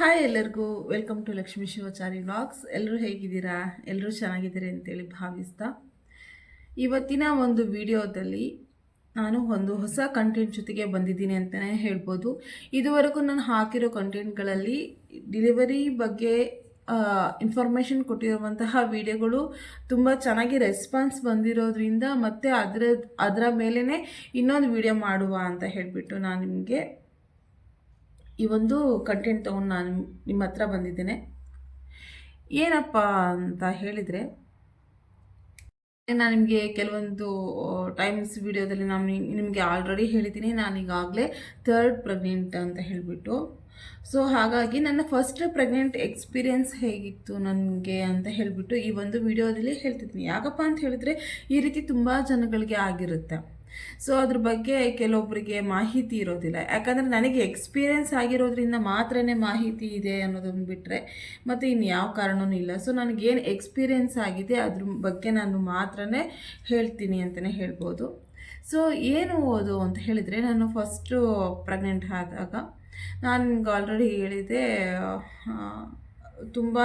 Hi ಎಲ್ಲರಿಗೂ welcome to Lakshmi Shivachari vlogs ಎಲ್ಲರೂ ಹೇಗಿದ್ದೀರಾ? ಎಲ್ಲರೂ ಚೆನ್ನಾಗಿದ್ದೀರಿ ಅಂತೇಳಿ ಭಾವಿಸ್ತಾ. ಇವತ್ತಿನ ಒಂದು ವಿಡಿಯೋದಲ್ಲಿ ನಾನು ಒಂದು ಹೊಸ ಕಂಟೆಂಟ್ ಜೊತೆಗೆ ಬಂದಿದ್ದೀನಿ ಅಂತಲೇ ಹೇಳ್ಬೋದು. ಇದುವರೆಗೂ ನಾನು ಹಾಕಿರೋ ಕಂಟೆಂಟ್ಗಳಲ್ಲಿ ಡಿಲಿವರಿ ಬಗ್ಗೆ ಇನ್ಫಾರ್ಮೇಷನ್ ಕೊಟ್ಟಿರುವಂತಹ ವಿಡಿಯೋಗಳು ತುಂಬ ಚೆನ್ನಾಗಿ ರೆಸ್ಪಾನ್ಸ್ ಬಂದಿರೋದ್ರಿಂದ ಮತ್ತು ಅದರ ಅದರ ಮೇಲೇ ಇನ್ನೊಂದು ವಿಡಿಯೋ ಮಾಡುವ ಅಂತ ಹೇಳಿಬಿಟ್ಟು ನಾನು ನಿಮಗೆ ಈ ಒಂದು ಕಂಟೆಂಟ್ ತೊಗೊಂಡು ನಾನು ನಿಮ್ಮ ಹತ್ರ ಬಂದಿದ್ದೇನೆ. ಏನಪ್ಪ ಅಂತ ಹೇಳಿದರೆ, ನಾನು ನಿಮಗೆ ಕೆಲವೊಂದು ಟೈಮ್ಸ್ ವಿಡಿಯೋದಲ್ಲಿ ನಾನು ನಿಮಗೆ ಆಲ್ರೆಡಿ ಹೇಳಿದ್ದೀನಿ. ನಾನೀಗಾಗಲೇ ಥರ್ಡ್ ಪ್ರೆಗ್ನೆಂಟ್ ಅಂತ ಹೇಳಿಬಿಟ್ಟು. ಸೊ ಹಾಗಾಗಿ ನನ್ನ ಫಸ್ಟ್ ಪ್ರೆಗ್ನೆಂಟ್ ಎಕ್ಸ್ಪೀರಿಯೆನ್ಸ್ ಹೇಗಿತ್ತು ನನಗೆ ಅಂತ ಹೇಳಿಬಿಟ್ಟು ಈ ಒಂದು ವಿಡಿಯೋದಲ್ಲಿ ಹೇಳ್ತಿದ್ದೀನಿ. ಯಾಕಪ್ಪ ಅಂತ ಹೇಳಿದರೆ, ಈ ರೀತಿ ತುಂಬ ಜನಗಳಿಗೆ ಆಗಿರುತ್ತೆ. ಸೊ ಅದ್ರ ಬಗ್ಗೆ ಕೆಲವೊಬ್ಬರಿಗೆ ಮಾಹಿತಿ ಇರೋದಿಲ್ಲ. ಯಾಕಂದರೆ ನನಗೆ ಎಕ್ಸ್ಪೀರಿಯೆನ್ಸ್ ಆಗಿರೋದ್ರಿಂದ ಮಾತ್ರನೇ ಮಾಹಿತಿ ಇದೆ ಅನ್ನೋದನ್ನು ಬಿಟ್ಟರೆ ಮತ್ತು ಇನ್ನು ಯಾವ ಕಾರಣವೂ ಇಲ್ಲ. ಸೊ ನನಗೇನು ಎಕ್ಸ್ಪೀರಿಯೆನ್ಸ್ ಆಗಿದೆ ಅದ್ರ ಬಗ್ಗೆ ನಾನು ಮಾತ್ರನೇ ಹೇಳ್ತೀನಿ ಅಂತಲೇ ಹೇಳ್ಬೋದು. ಸೊ ಏನು ಓದು ಅಂತ ಹೇಳಿದರೆ ನಾನು ಫಸ್ಟು ಪ್ರೆಗ್ನೆಂಟ್ ಆದಾಗ ನಾನು ನಿಮ್ಗೆ ಆಲ್ರೆಡಿ ಹೇಳಿದೆ ತುಂಬಾ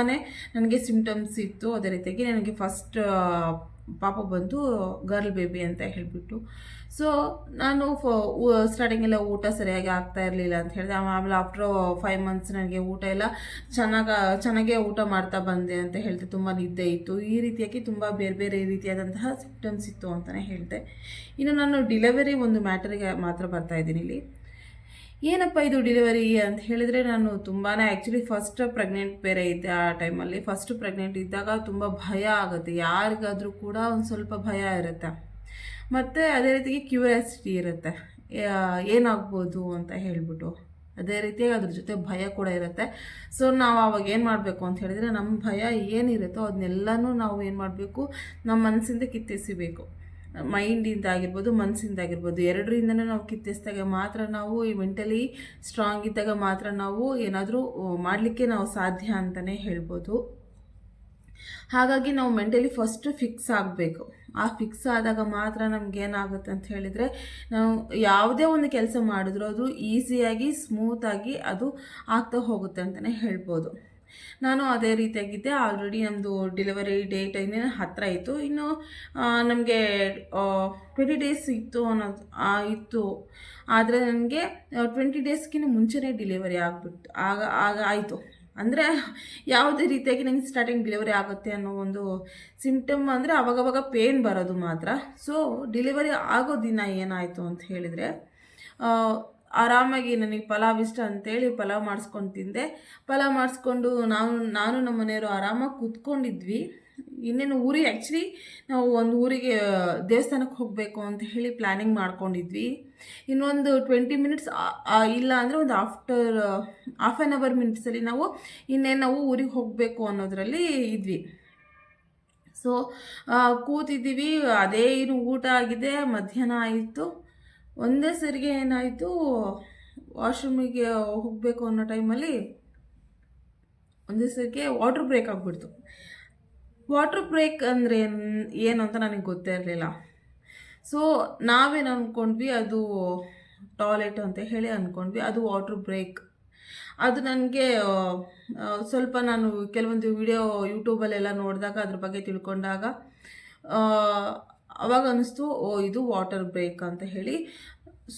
ನನಗೆ ಸಿಮ್ಟಮ್ಸ್ ಇತ್ತು. ಅದೇ ರೀತಿಯಾಗಿ ನನಗೆ ಫಸ್ಟ್ ಪಾಪ ಬಂತು ಗರ್ಲ್ ಬೇಬಿ ಅಂತ ಹೇಳಿಬಿಟ್ಟು. ಸೊ ನಾನು ಫ ಸ್ಟಾರ್ಟಿಂಗೆಲ್ಲ ಊಟ ಸರಿಯಾಗಿ ಆಗ್ತಾ ಇರಲಿಲ್ಲ ಅಂತ ಹೇಳಿದೆ. ಆಮೇಲೆ ಆಫ್ಟರ್ ಫೈವ್ ಮಂತ್ಸ್ ನನಗೆ ಊಟ ಎಲ್ಲ ಚೆನ್ನಾಗಿ ಚೆನ್ನಾಗೇ ಊಟ ಮಾಡ್ತಾ ಬಂದೆ ಅಂತ ಹೇಳಿದೆ. ತುಂಬ ನಿದ್ದೆ ಇತ್ತು. ಈ ರೀತಿಯಾಗಿ ತುಂಬ ಬೇರೆ ಬೇರೆ ರೀತಿಯಾದಂತಹ ಸಿಮ್ಟಮ್ಸ್ ಇತ್ತು ಅಂತಲೇ ಹೇಳಿದೆ. ಇನ್ನು ನಾನು ಡಿಲೆವರಿ ಒಂದು ಮ್ಯಾಟರಿಗೆ ಮಾತ್ರ ಬರ್ತಾ ಇದ್ದೀನಿ ಇಲ್ಲಿ. ಏನಪ್ಪ ಇದು ಡಿಲಿವರಿ ಅಂತ ಹೇಳಿದರೆ ನಾನು ತುಂಬಾ ಆ್ಯಕ್ಚುಲಿ ಫಸ್ಟ್ ಪ್ರೆಗ್ನೆಂಟ್ ಬೇರೆ ಇದ್ದೆ ಆ ಟೈಮಲ್ಲಿ ಫಸ್ಟ್ ಪ್ರೆಗ್ನೆಂಟ್ ಇದ್ದಾಗ ತುಂಬ ಭಯ ಆಗುತ್ತೆ. ಯಾರಿಗಾದರೂ ಕೂಡ ಒಂದು ಸ್ವಲ್ಪ ಭಯ ಇರುತ್ತೆ. ಮತ್ತು ಅದೇ ರೀತಿಗೆ ಕ್ಯೂರಿಯಾಸಿಟಿ ಇರುತ್ತೆ. ಏನಾಗ್ಬೋದು ಅಂತ ಹೇಳಿಬಿಟ್ಟು. ಅದೇ ರೀತಿಯಾಗಿ ಅದ್ರ ಜೊತೆ ಭಯ ಕೂಡ ಇರುತ್ತೆ. ಸೊ ನಾವು ಆವಾಗ ಏನು ಮಾಡಬೇಕು ಅಂತ ಹೇಳಿದರೆ ನಮ್ಮ ಭಯ ಏನಿರುತ್ತೋ ಅದನ್ನೆಲ್ಲನೂ ನಾವು ಏನು ಮಾಡಬೇಕು? ನಮ್ಮ ಮನಸ್ಸಿಂದ ಕಿತ್ತೆಸಿಬೇಕು ಮೈಂಡಿಂದ ಆಗಿರ್ಬೋದು ಮನಸ್ಸಿಂದ ಆಗಿರ್ಬೋದು ಎರಡರಿಂದನೂ ನಾವು ಕಿತ್ತಿಸ್ದಾಗ ಮಾತ್ರ ನಾವು ಈ ಮೆಂಟಲಿ ಸ್ಟ್ರಾಂಗ್ ಇದ್ದಾಗ ಮಾತ್ರ ನಾವು ಏನಾದರೂ ಮಾಡಲಿಕ್ಕೆ ನಾವು ಸಾಧ್ಯ ಅಂತಲೇ ಹೇಳ್ಬೋದು. ಹಾಗಾಗಿ ನಾವು ಮೆಂಟಲಿ ಫಸ್ಟ್ ಫಿಕ್ಸ್ ಆಗಬೇಕು. ಆ ಫಿಕ್ಸ್ ಆದಾಗ ಮಾತ್ರ ನಮ್ಗೆ ಏನಾಗುತ್ತೆ ಅಂತ ಹೇಳಿದರೆ, ನಾವು ಯಾವುದೇ ಒಂದು ಕೆಲಸ ಮಾಡಿದ್ರೂ ಅದು ಈಸಿಯಾಗಿ, ಸ್ಮೂತಾಗಿ ಅದು ಆಗ್ತಾ ಹೋಗುತ್ತೆ ಅಂತಲೇ ಹೇಳ್ಬೋದು. ನಾನು ಅದೇ ರೀತಿಯಾಗಿದ್ದೆ ಆಲ್ರೆಡಿ ನಮ್ಮದು ಡೆಲಿವರಿ ಡೇಟ್ ಇನ್ನೇನು ಹತ್ತಿರ ಇತ್ತು. ಇನ್ನು ನಮಗೆ ಟ್ವೆಂಟಿ ಡೇಸ್ ಇತ್ತು ಅನ್ನೋದು ಇತ್ತು. ಆದರೆ ನನಗೆ ಟ್ವೆಂಟಿ ಡೇಸ್ಗಿಂತ ಮುಂಚೆನೇ ಡೆಲಿವರಿ ಆಗಿಬಿಟ್ಟು ಆಗ ಆಗ ಆಯಿತು. ಅಂದರೆ ಯಾವುದೇ ರೀತಿಯಾಗಿ ನನಗೆ ಸ್ಟಾರ್ಟಿಂಗ್ ಡೆಲಿವರಿ ಆಗುತ್ತೆ ಅನ್ನೋ ಒಂದು ಸಿಂಪ್ಟಮ್ ಅಂದರೆ ಅವಾಗವಾಗ ಪೇನ್ ಬರೋದು ಮಾತ್ರ. ಸೊ ಡೆಲಿವರಿ ಆಗೋ ದಿನ ಏನಾಯಿತು ಅಂತ ಹೇಳಿದರೆ ಆರಾಮಾಗಿ ನನಗೆ ಪಲಾವ್ ಇಷ್ಟ ಅಂತೇಳಿ ಪಲಾವ್ ಮಾಡಿಸ್ಕೊಂಡು ತಿಂದೆ. ಪಲಾವ್ ಮಾಡಿಸ್ಕೊಂಡು ನಾವು, ನಾನು ನಮ್ಮ ಮನೆಯವರು ಆರಾಮಾಗಿ ಕೂತ್ಕೊಂಡಿದ್ವಿ. ಇನ್ನೇನು ಊರಿಗೆ ಆ್ಯಕ್ಚುಲಿ ನಾವು ಒಂದು ಊರಿಗೆ ದೇವಸ್ಥಾನಕ್ಕೆ ಹೋಗಬೇಕು ಅಂತ ಹೇಳಿ ಪ್ಲ್ಯಾನಿಂಗ್ ಮಾಡ್ಕೊಂಡಿದ್ವಿ. ಇನ್ನೊಂದು ಟ್ವೆಂಟಿ ಮಿನಿಟ್ಸ್ ಇಲ್ಲ ಅಂದರೆ ಒಂದು ಆಫ್ಟರ್ ಹಾಫ್ ಆ್ಯನ್ ಅವರ್ ಮಿನಿಟ್ಸಲ್ಲಿ ನಾವು ಇನ್ನೇನು ನಾವು ಊರಿಗೆ ಹೋಗಬೇಕು ಅನ್ನೋದರಲ್ಲಿ ಇದ್ವಿ. ಸೊ ಕೂತಿದ್ದೀವಿ. ಅದೇ ಏನು ಊಟ ಆಗಿದೆ, ಮಧ್ಯಾಹ್ನ ಆಯಿತು. ಒಂದೇ ಸರಿಗೆ ಏನಾಯಿತು? ವಾಶ್ರೂಮಿಗೆ ಹೋಗಬೇಕು ಅನ್ನೋ ಟೈಮಲ್ಲಿ ಒಂದೇ ಸರಿಗೆ ವಾಟ್ರ್ ಬ್ರೇಕ್ ಆಗಿಬಿಡ್ತು. ವಾಟ್ರ್ ಬ್ರೇಕ್ ಅಂದರೆ ಏನು ಅಂತ ನನಗೆ ಗೊತ್ತೇ ಇರಲಿಲ್ಲ. ಸೊ ನಾವೇನು ಅಂದ್ಕೊಂಡ್ವಿ ಅದು ಟಾಯ್ಲೆಟ್ ಅಂತ ಹೇಳಿ ಅಂದ್ಕೊಂಡ್ವಿ ಅದು ವಾಟ್ರ್ ಬ್ರೇಕ್ ಅದು ನನಗೆ ಸ್ವಲ್ಪ ನಾನು ಕೆಲವೊಂದು ವಿಡಿಯೋ ಯೂಟ್ಯೂಬಲ್ಲೆಲ್ಲ ನೋಡಿದಾಗ ಅದ್ರ ಬಗ್ಗೆ ತಿಳ್ಕೊಂಡಾಗ ಅವಾಗ ಅನ್ನಿಸ್ತು, ಓ, ಇದು ವಾಟರ್ ಬ್ರೇಕ್ ಅಂತ ಹೇಳಿ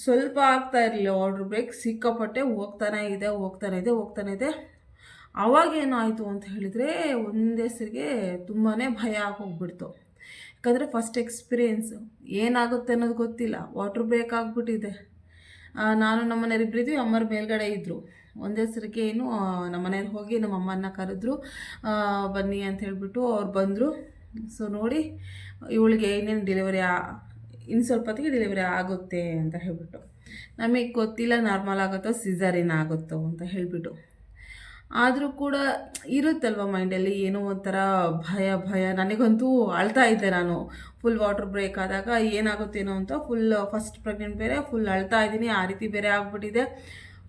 ಸ್ವಲ್ಪ ಆಗ್ತಾ ಇರಲಿಲ್ಲ ವಾಟರ್ ಬ್ರೇಕ್ ಸಿಕ್ಕಾಪಟ್ಟೆ ಹೋಗ್ತಾನೆ ಇದೆ ಹೋಗ್ತಾನೆ ಇದೆ ಹೋಗ್ತಾನೆ ಇದೆ. ಅವಾಗ ಏನಾಯಿತು ಅಂತ ಹೇಳಿದರೆ ಒಂದೇ ಸರಿಗೆ ತುಂಬಾ ಭಯ ಆಗೋಗ್ಬಿಡ್ತು. ಯಾಕಂದರೆ ಫಸ್ಟ್ ಎಕ್ಸ್ಪೀರಿಯೆನ್ಸ್ ಏನಾಗುತ್ತೆ ಅನ್ನೋದು ಗೊತ್ತಿಲ್ಲ ವಾಟರ್ ಬ್ರೇಕ್ ಆಗಿಬಿಟ್ಟಿದೆ. ನಾನು ನಮ್ಮ ಇಬ್ಬರಿದ್ವಿ ಅಮ್ಮರ ಮೇಲ್ಗಡೆ ಇದ್ದರು ಒಂದೇ ಸರಿಗೆ ಏನು ನಮ್ಮ ಮನೇಲಿ ಹೋಗಿ ನಮ್ಮ ಅಮ್ಮನ ಕರೆದ್ರು ಬನ್ನಿ ಅಂತ ಹೇಳಿಬಿಟ್ಟು ಅವ್ರು ಬಂದರು. ಸೊ ನೋಡಿ, ಇವಳಿಗೆ ಏನೇನು ಡೆಲಿವರಿ ಇನ್ನು ಸ್ವಲ್ಪ ಹೊತ್ತಿಗೆ ಡೆಲಿವರಿ ಆಗುತ್ತೆ ಅಂತ ಹೇಳಿಬಿಟ್ಟು. ನಮಗೆ ಗೊತ್ತಿಲ್ಲ ನಾರ್ಮಲ್ ಆಗುತ್ತೋ ಸಿಸರಿನ್ ಆಗುತ್ತೋ ಅಂತ ಹೇಳಿಬಿಟ್ಟು. ಆದರೂ ಕೂಡ ಇರುತ್ತಲ್ವ ಮೈಂಡಲ್ಲಿ ಏನೋ ಒಂಥರ ಭಯ ಭಯ. ನನಗಂತೂ ಅಳ್ತಾ ಇದ್ದೆ ನಾನು. ಫುಲ್ ವಾಟರ್ ಬ್ರೇಕ್ ಆದಾಗ ಏನಾಗುತ್ತೇನೋ ಅಂತ ಫುಲ್ ಫಸ್ಟ್ ಪ್ರೆಗ್ನೆಂಟ್ ಬೇರೆ ಫುಲ್ ಅಳ್ತಾ ಇದ್ದೀನಿ, ಆ ರೀತಿ ಬೇರೆ ಆಗಿಬಿಟ್ಟಿದೆ.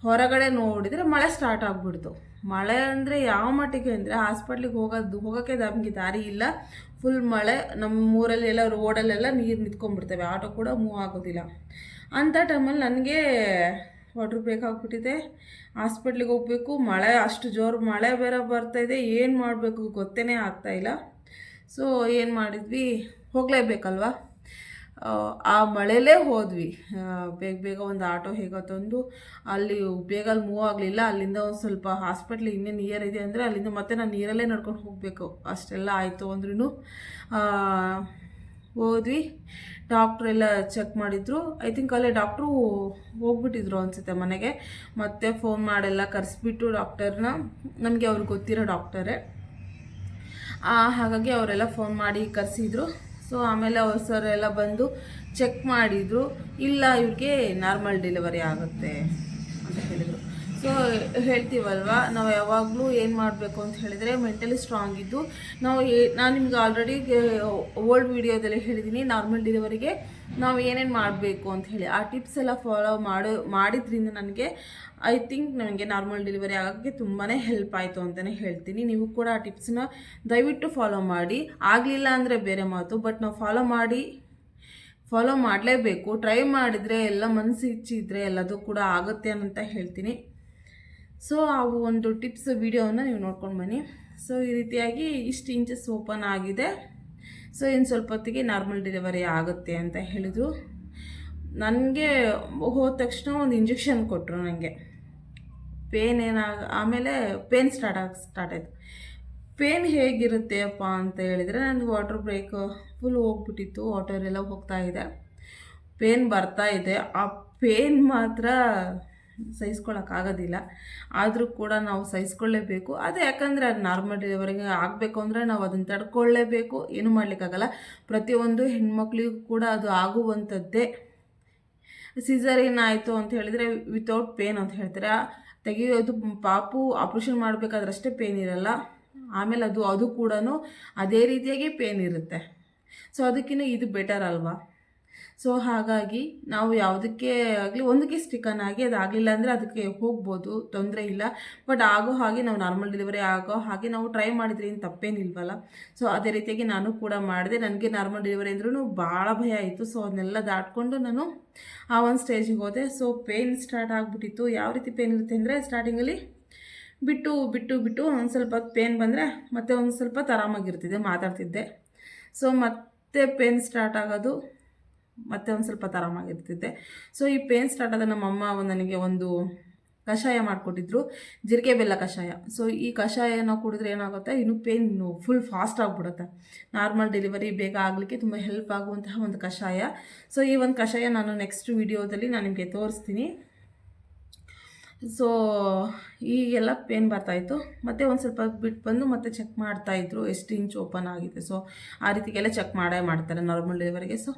ಹೊರಗಡೆ ನೋಡಿದರೆ ಮಳೆ ಸ್ಟಾರ್ಟ್ ಆಗಿಬಿಡ್ತು. ಮಳೆ ಅಂದರೆ ಯಾವ ಮಟ್ಟಿಗೆ ಅಂದರೆ ಹಾಸ್ಪಿಟ್ಲಿಗೆ ಹೋಗೋದು ಹೋಗೋಕ್ಕೆ ನಮಗೆ ದಾರಿ ಇಲ್ಲ. ಫುಲ್ ಮಳೆ ನಮ್ಮ ಊರಲ್ಲೆಲ್ಲ ರೋಡಲ್ಲೆಲ್ಲ ನೀರು ನಿಂತ್ಕೊಂಡ್ಬಿಡ್ತವೆ. ಆಟೋ ಕೂಡ ಮೂವ್ ಆಗೋದಿಲ್ಲ. ಅಂಥ ಟೈಮಲ್ಲಿ ನನಗೆ ವಾಟ್ರ್ ಬೇಕಾಗ್ಬಿಟ್ಟಿದೆ. ಹಾಸ್ಪಿಟ್ಲಿಗೆ ಹೋಗಬೇಕು. ಮಳೆ, ಅಷ್ಟು ಜೋರು ಮಳೆ ಬೇರೆ ಬರ್ತಾಯಿದೆ ಏನು ಮಾಡಬೇಕು ಗೊತ್ತೇ ಆಗ್ತಾಯಿಲ್ಲ ಸೊ ಏನು ಮಾಡಿದ್ವಿ? ಹೋಗಲೇಬೇಕಲ್ವಾ? ಆ ಮಳೆಲೇ ಹೋದ್ವಿ. ಬೇಗ ಬೇಗ ಒಂದು ಆಟೋ ಹೇಗೋ ತಂದು ಅಲ್ಲಿ ಬೇಗ ಅಲ್ಲಿ ಮೂವ್ ಆಗಲಿಲ್ಲ. ಅಲ್ಲಿಂದ ಒಂದು ಸ್ವಲ್ಪ ಹಾಸ್ಪಿಟ್ಲ್ ಇನ್ನೇ ನಿಯರ್ ಇದೆ ಅಂದರೆ ಅಲ್ಲಿಂದ ಮತ್ತೆ ನಾನು ನೀರಲ್ಲೇ ನಡ್ಕೊಂಡು ಹೋಗಬೇಕು. ಅಷ್ಟೆಲ್ಲ ಆಯಿತು ಅಂದ್ರೂ ಹೋದ್ವಿ. ಡಾಕ್ಟ್ರೆಲ್ಲ ಚೆಕ್ ಮಾಡಿದ್ರು. ಐ ಥಿಂಕ್ ಅಲ್ಲೇ ಡಾಕ್ಟ್ರು ಹೋಗ್ಬಿಟ್ಟಿದ್ರು ಅನಿಸುತ್ತೆ ಮನೆಗೆ. ಮತ್ತೆ ಫೋನ್ ಮಾಡೆಲ್ಲ ಕರೆಸ್ಬಿಟ್ಟು ಡಾಕ್ಟರ್ನ ನಮಗೆ ಅವ್ರಿಗೆ ಗೊತ್ತಿರೋ ಡಾಕ್ಟರೇ ಹಾಗಾಗಿ ಅವರೆಲ್ಲ ಫೋನ್ ಮಾಡಿ ಕರೆಸಿದ್ರು. ಸೊ ಆಮೇಲೆ ಅವ್ರ ಸರ್ ಎಲ್ಲ ಬಂದು ಚೆಕ್ ಮಾಡಿದರು. ಇಲ್ಲ, ಇವ್ರಿಗೆ ನಾರ್ಮಲ್ ಡೆಲಿವರಿ ಆಗುತ್ತೆ ಅಂತ ಹೇಳಿದರು. ಸೊ, ಹೇಳ್ತೀವಲ್ವ? ನಾವು ಯಾವಾಗಲೂ ಏನು ಮಾಡಬೇಕು ಅಂತ ಹೇಳಿದರೆ ಮೆಂಟಲಿ ಸ್ಟ್ರಾಂಗ್ ಇದ್ದು, ನಾವು ನಾನು ನಿಮ್ಗೆ ಆಲ್ರೆಡಿ ಓಲ್ಡ್ ವಿಡಿಯೋದಲ್ಲಿ ಹೇಳಿದ್ದೀನಿ ನಾರ್ಮಲ್ ಡೆಲಿವರಿಗೆ ನಾವು ಏನೇನು ಮಾಡಬೇಕು ಅಂತ ಹೇಳಿ. ಆ ಟಿಪ್ಸ್ ಎಲ್ಲ ಫಾಲೋ ಮಾಡೋ, ಮಾಡಿದ್ರಿಂದ ನನಗೆ ಐ ಥಿಂಕ್ ನನಗೆ ನಾರ್ಮಲ್ ಡೆಲಿವರಿ ಆಗೋಕ್ಕೆ ತುಂಬಾ ಹೆಲ್ಪ್ ಆಯಿತು ಅಂತಲೇ ಹೇಳ್ತೀನಿ. ನೀವು ಕೂಡ ಆ ಟಿಪ್ಸ್ನ ದಯವಿಟ್ಟು ಫಾಲೋ ಮಾಡಿ. ಆಗಲಿಲ್ಲ ಅಂದರೆ ಬೇರೆ ಮಾತು ಬಟ್ ನಾವು ಫಾಲೋ ಮಾಡಿ ಫಾಲೋ ಮಾಡಲೇಬೇಕು. ಟ್ರೈ ಮಾಡಿದರೆ ಎಲ್ಲ ಮನಸ್ಸು ಇಚ್ಛಿದ್ರೆ ಎಲ್ಲದೂ ಕೂಡ ಆಗುತ್ತೆ ಅಂತ ಹೇಳ್ತೀನಿ. ಸೊ ಆ ಒಂದು ಟಿಪ್ಸ್ ವೀಡಿಯೋವನ್ನು ನೀವು ನೋಡ್ಕೊಂಡು ಬನ್ನಿ. ಸೊ ಈ ರೀತಿಯಾಗಿ ಇಷ್ಟು ಇಂಚಸ್ ಓಪನ್ ಆಗಿದೆ. ಸೊ ಇನ್ನು ಸ್ವಲ್ಪ ಹೊತ್ತಿಗೆ ನಾರ್ಮಲ್ ಡೆಲಿವರಿ ಆಗುತ್ತೆ ಅಂತ ಹೇಳಿದರು. ನನಗೆ ಹೋದ ತಕ್ಷಣ ಒಂದು ಇಂಜೆಕ್ಷನ್ ಕೊಟ್ಟರು ನನಗೆ ಪೇನ್ ಏನಾಗ ಆಮೇಲೆ ಪೇನ್ ಸ್ಟಾರ್ಟ್ ಆಗಿ ಸ್ಟಾರ್ಟ್ ಆಯಿತು. ಪೇನ್ ಹೇಗಿರುತ್ತೆ ಅಪ್ಪ ಅಂತ ಹೇಳಿದರೆ ನನಗೆ ವಾಟರ್ ಬ್ರೇಕ್ ಫುಲ್ ಹೋಗ್ಬಿಟ್ಟಿತ್ತು. ವಾಟರ್ ಎಲ್ಲ ಹೋಗ್ತಾ ಇದೆ. ಪೇನ್ ಬರ್ತಾ ಇದೆ. ಆ ಪೇನ್ ಮಾತ್ರ ಸಹಿಸ್ಕೊಳಕ್ಕಾಗೋದಿಲ್ಲ ಆದರೂ ಕೂಡ ನಾವು ಸಹಿಸ್ಕೊಳ್ಳೇಬೇಕು ಅದು ಯಾಕಂದರೆ ಅದು ನಾರ್ಮಲ್ ಡೆಲಿವರಿಗೆ ಆಗಬೇಕು ಅಂದರೆ ನಾವು ಅದನ್ನು ತಡ್ಕೊಳ್ಳೇಬೇಕು ಏನು ಮಾಡಲಿಕ್ಕಾಗಲ್ಲ ಪ್ರತಿಯೊಂದು ಹೆಣ್ಮಕ್ಳಿಗೂ ಕೂಡ ಅದು ಆಗುವಂಥದ್ದೇ. ಸಿಸರಿನ್ ಆಯಿತು ಅಂತ ಹೇಳಿದರೆ ವಿತೌಟ್ ಪೇನ್ ಅಂತ ಹೇಳ್ತಾರೆ? ತೆಗೆಯೋದು ಪಾಪು ಆಪ್ರೇಷನ್ ಮಾಡಬೇಕಾದ್ರಷ್ಟೇ ಪೇನ್ ಇರಲ್ಲ. ಆಮೇಲೆ ಅದು ಅದು ಕೂಡ ಅದೇ ರೀತಿಯಾಗಿ ಪೇನ್ ಇರುತ್ತೆ. ಸೊ ಅದಕ್ಕಿಂತ ಇದು ಬೆಟರ್ ಅಲ್ವಾ? ಸೊ ಹಾಗಾಗಿ ನಾವು ಯಾವುದಕ್ಕೆ ಆಗಲಿ ಒಂದಕ್ಕೆ ಸ್ಟಿಕನ್ ಆಗಿ ಅದಾಗಲಿಲ್ಲ ಅಂದರೆ ಅದಕ್ಕೆ ಹೋಗ್ಬೋದು, ತೊಂದರೆ ಇಲ್ಲ. ಬಟ್ ಆಗೋ ಹಾಗೆ ನಾವು ನಾರ್ಮಲ್ ಡೆಲಿವರಿ ಆಗೋ ಹಾಗೆ ನಾವು ಟ್ರೈ ಮಾಡಿದ್ರೆ ಏನು ತಪ್ಪೇನಿಲ್ವಲ್ಲ. ಸೊ ಅದೇ ರೀತಿಯಾಗಿ ನಾನು ಕೂಡ ಮಾಡಿದೆ. ನನಗೆ ನಾರ್ಮಲ್ ಡೆಲಿವರಿ ಅಂದ್ರೂ ಭಾಳ ಭಯ ಆಯಿತು. ಸೊ ಅದನ್ನೆಲ್ಲ ದಾಟ್ಕೊಂಡು ನಾನು ಆ ಒಂದು ಸ್ಟೇಜಿಗೆ ಹೋದೆ. ಸೊ ಪೇನ್ ಸ್ಟಾರ್ಟ್ ಆಗಿಬಿಟ್ಟಿತ್ತು. ಯಾವ ರೀತಿ ಪೇನ್ ಇರುತ್ತೆ ಅಂದರೆ ಸ್ಟಾರ್ಟಿಂಗಲ್ಲಿ ಬಿಟ್ಟು ಬಿಟ್ಟು ಬಿಟ್ಟು ಒಂದು ಸ್ವಲ್ಪ ಪೇನ್ ಬಂದರೆ ಮತ್ತೆ ಒಂದು ಸ್ವಲ್ಪ ಆರಾಮಾಗಿರ್ತಿದ್ದೆ, ಮಾತಾಡ್ತಿದ್ದೆ. ಸೊ ಮತ್ತೆ ಪೇನ್ ಸ್ಟಾರ್ಟ್ ಆಗೋದು ಮತ್ತೆ ಒಂದು ಸ್ವಲ್ಪ ಆರಾಮಾಗಿರ್ತಿದ್ದೆ ಸೊ ಈ ಪೇನ್ ಸ್ಟಾರ್ಟ್ ಆದ ನಮ್ಮಮ್ಮ ಒಂದು ನನಗೆ ಒಂದು ಕಷಾಯ ಮಾಡಿಕೊಟ್ಟಿದ್ರು. ಜೀರಿಗೆ ಬೆಲ್ಲ ಕಷಾಯ. ಸೊ ಈ ಕಷಾಯನ ಕುಡಿದ್ರೆ ಏನಾಗುತ್ತೆ? ಇನ್ನು ಪೇನ್ ಫುಲ್ ಫಾಸ್ಟ್ ಆಗಿಬಿಡುತ್ತೆ. ನಾರ್ಮಲ್ ಡೆಲಿವರಿ ಬೇಗ ಆಗಲಿಕ್ಕೆ ತುಂಬ ಹೆಲ್ಪ್ ಆಗುವಂತಹ ಒಂದು ಕಷಾಯ. ಸೊ ಈ ಒಂದು ಕಷಾಯ ನಾನು ನೆಕ್ಸ್ಟ್ ವಿಡಿಯೋದಲ್ಲಿ ನಾನು ನಿಮಗೆ ತೋರಿಸ್ತೀನಿ. ಸೊ ಈಗೆಲ್ಲ ಪೇನ್ ಬರ್ತಾಯಿತ್ತು ಮತ್ತೆ ಒಂದು ಸ್ವಲ್ಪ ಬಿಟ್ಟು ಬಂದು ಮತ್ತೆ ಚೆಕ್ ಮಾಡ್ತಾಯಿದ್ರು ಎಷ್ಟು ಇಂಚ್ ಓಪನ್ ಆಗಿದೆ. ಸೊ ಆ ರೀತಿಗೆಲ್ಲ ಚೆಕ್ ಮಾಡೇ ಮಾಡ್ತಾರೆ ನಾರ್ಮಲ್ ಡೆಲಿವರಿಗೆ ಸೊ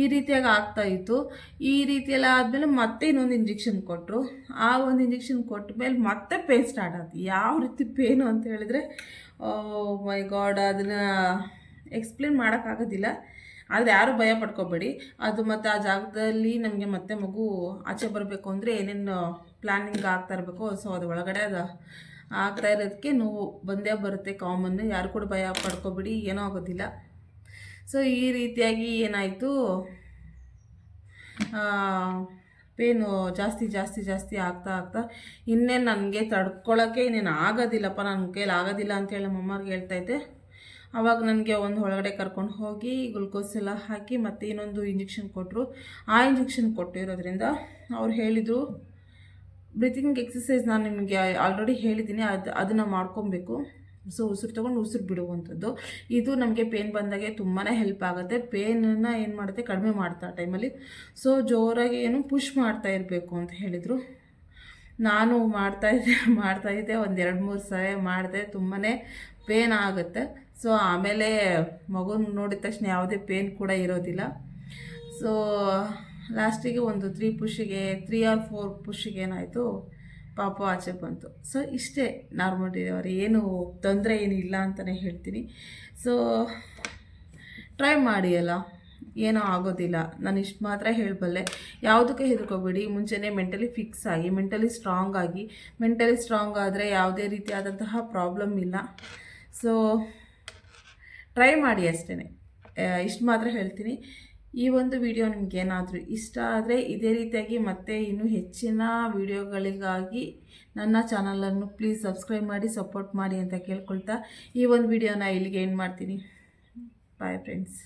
ಈ ರೀತಿಯಾಗಿ ಆಗ್ತಾಯಿತ್ತು ಈ ರೀತಿಯೆಲ್ಲ ಆದಮೇಲೆ ಮತ್ತೆ ಇನ್ನೊಂದು ಇಂಜೆಕ್ಷನ್ ಕೊಟ್ಟರು ಆ ಒಂದು ಇಂಜೆಕ್ಷನ್ ಕೊಟ್ಟ ಮೇಲೆ ಮತ್ತೆ ಪೇನ್ ಸ್ಟಾರ್ಟ್ ಆಯ್ತು. ಯಾವ ರೀತಿ ಪೇನು ಅಂತ ಹೇಳಿದ್ರೆ ಮೈ ಗಾಡ್ ಅದನ್ನು ಎಕ್ಸ್ಪ್ಲೇನ್ ಮಾಡೋಕ್ಕಾಗೋದಿಲ್ಲ ಆದರೆ ಯಾರು ಭಯ ಪಡ್ಕೋಬೇಡಿ. ಅದು ಮತ್ತು ಆ ಜಾಗದಲ್ಲಿ ನಮಗೆ ಮತ್ತೆ ಮಗು ಆಚೆ ಬರಬೇಕು ಅಂದರೆ ಏನೇನು ಪ್ಲ್ಯಾನಿಂಗ್ ಆಗ್ತಾ ಇರಬೇಕು ಸೊ ಅದು ಒಳಗಡೆ ಅದು ಆಗ್ತಾ ಇರೋದಕ್ಕೆ ನೋವು ಬಂದೇ ಬರುತ್ತೆ ಕಾಮನ್ನು ಯಾರು ಕೂಡ ಭಯ ಪಡ್ಕೋಬೇಡಿ, ಏನೂ ಆಗೋದಿಲ್ಲ. ಸೊ ಈ ರೀತಿಯಾಗಿ ಏನಾಯಿತು? ಪೇನು ಜಾಸ್ತಿ ಜಾಸ್ತಿ ಜಾಸ್ತಿ ಆಗ್ತಾ ಆಗ್ತಾ ಇನ್ನೇನು ನನಗೆ ತಡ್ಕೊಳ್ಳೋಕ್ಕೆ ಇನ್ನೇನು ಆಗೋದಿಲ್ಲಪ್ಪ ನನ್ನ ಕೈಲಿ ಆಗೋದಿಲ್ಲ ಅಂತೇಳಿ ನಮ್ಮ ಅಮ್ಮವ್ರಿಗೆ ಹೇಳ್ತಾ ಇದ್ದೆ. ಆವಾಗ ನನಗೆ ಒಂದು ಒಳಗಡೆ ಕರ್ಕೊಂಡು ಹೋಗಿ ಗ್ಲುಕೋಸ್ ಎಲ್ಲ ಹಾಕಿ ಮತ್ತೆ ಇನ್ನೊಂದು ಇಂಜೆಕ್ಷನ್ ಕೊಟ್ಟರು ಆ ಇಂಜೆಕ್ಷನ್ ಕೊಟ್ಟಿರೋದ್ರಿಂದ ಅವ್ರು ಹೇಳಿದರು ಬ್ರೀತಿಂಗ್ ಎಕ್ಸಸೈಸ್ ನಾನು ನಿಮಗೆ ಆಲ್ರೆಡಿ ಹೇಳಿದ್ದೀನಿ, ಅದು, ಅದನ್ನು ಮಾಡ್ಕೊಬೇಕು. ಸೊ ಉಸಿರು ತೊಗೊಂಡು ಉಸಿರು ಬಿಡುವಂಥದ್ದು. ಇದು ನಮಗೆ ಪೇನ್ ಬಂದಾಗೆ ತುಂಬಾ ಹೆಲ್ಪ್ ಆಗುತ್ತೆ. ಪೇನನ್ನು ಏನು ಮಾಡುತ್ತೆ? ಕಡಿಮೆ ಮಾಡ್ತಾ ಆ ಟೈಮಲ್ಲಿ ಸೊ ಜೋರಾಗಿ ಏನು ಪುಷ್ ಮಾಡ್ತಾ ಇರಬೇಕು ಅಂತ ಹೇಳಿದರು. ನಾನು ಮಾಡ್ತಾಯಿದ್ದೆ ಮಾಡ್ತಾಯಿದ್ದೆ ಒಂದು ಎರಡು ಮೂರು ಸಲ ಮಾಡಿದೆ ತುಂಬಾ ಪೇನ್ ಆಗುತ್ತೆ. ಸೊ ಆಮೇಲೆ ಮಗುನ ನೋಡಿದ ತಕ್ಷಣ ಯಾವುದೇ ಪೇನ್ ಕೂಡ ಇರೋದಿಲ್ಲ. ಸೊ ಲಾಸ್ಟಿಗೆ ಒಂದು ತ್ರೀ ಪುಷಿಗೆ ತ್ರೀ ಆರ್ ಫೋರ್ ಪುಷಿಗೆ ಏನಾಯಿತು, ಪಾಪ ಆಚೆ ಬಂತು. ಸೊ ಇಷ್ಟೇ ನಾರ್ಮಲ್ ಡೆಲಿವರಿ ಏನು ತೊಂದರೆ ಏನಿಲ್ಲ ಅಂತಲೇ ಹೇಳ್ತೀನಿ. ಸೊ ಟ್ರೈ ಮಾಡಿ ಅಲ್ಲ. ಏನೂ ಆಗೋದಿಲ್ಲ. ನಾನು ಇಷ್ಟು ಮಾತ್ರ ಹೇಳಬಲ್ಲೆ. ಯಾವುದಕ್ಕೆ ಹೆದರ್ಕೋಬೇಡಿ. ಮುಂಚೆನೇ ಮೆಂಟಲಿ ಫಿಕ್ಸ್ ಆಗಿ ಮೆಂಟಲಿ ಸ್ಟ್ರಾಂಗ್ ಆಗಿ. ಮೆಂಟಲಿ ಸ್ಟ್ರಾಂಗ್ ಆದರೆ ಯಾವುದೇ ರೀತಿಯಾದಂತಹ ಪ್ರಾಬ್ಲಮ್ ಇಲ್ಲ. ಸೊ ಟ್ರೈ ಮಾಡಿ ಅಷ್ಟೇ ಇಷ್ಟು ಮಾತ್ರ ಹೇಳ್ತೀನಿ. ಈ ಒಂದು ವಿಡಿಯೋ ನಿಮ್ಗೆ ಏನಾದರೂ ಇಷ್ಟ ಆದರೆ ಇದೇ ರೀತಿಯಾಗಿ ಮತ್ತೆ ಇನ್ನೂ ಹೆಚ್ಚಿನ ವಿಡಿಯೋಗಳಿಗಾಗಿ ನನ್ನ ಚಾನಲನ್ನು ಪ್ಲೀಸ್ ಸಬ್ಸ್ಕ್ರೈಬ್ ಮಾಡಿ ಸಪೋರ್ಟ್ ಮಾಡಿ ಅಂತ ಕೇಳ್ಕೊಳ್ತಾ ಈ ಒಂದು ವಿಡಿಯೋನ ಇಲ್ಲಿಗೆ ಏನು ಮಾಡ್ತೀನಿ. Bye friends